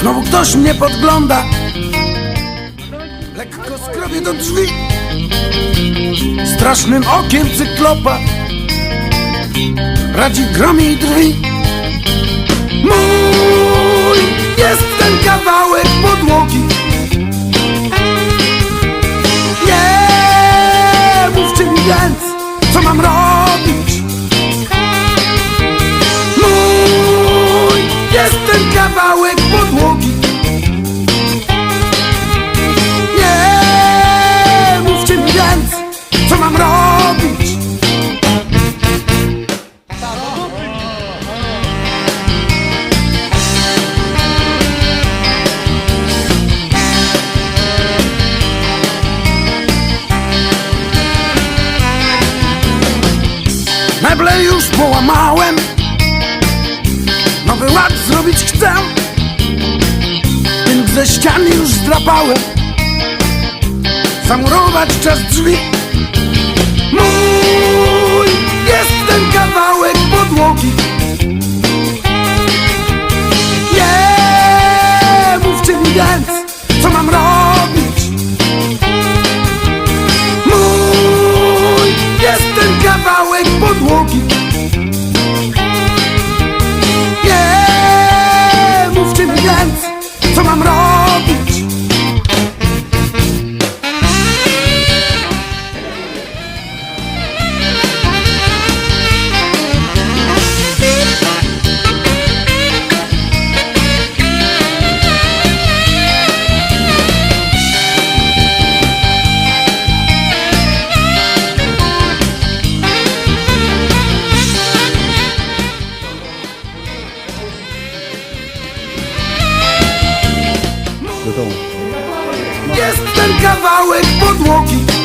Znowu ktoś mnie podgląda. Lekko skrobię do drzwi. Strasznym okiem cyklopa. Radzi gromi i drwi mam rok. Meble już połamałem. Nowy ład zrobić chcę. Tynk ze ściany już zdrapałem. Zamurować czas drzwi. Mój kawałek podłogi Do domu. Jest ten kawałek podłogi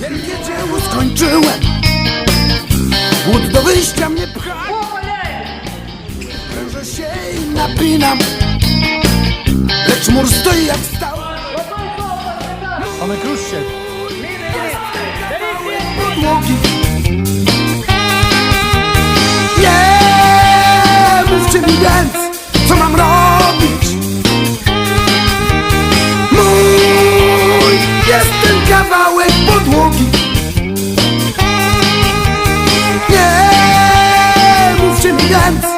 Wielkie dzieło skończyłem. Głód do wyjścia mnie pcha. Prężę się i napinam. Lecz mur stoi jak stał Mamy kruszcie. podłogi Nie mówcie mi więc, Nie mówcie mi więc,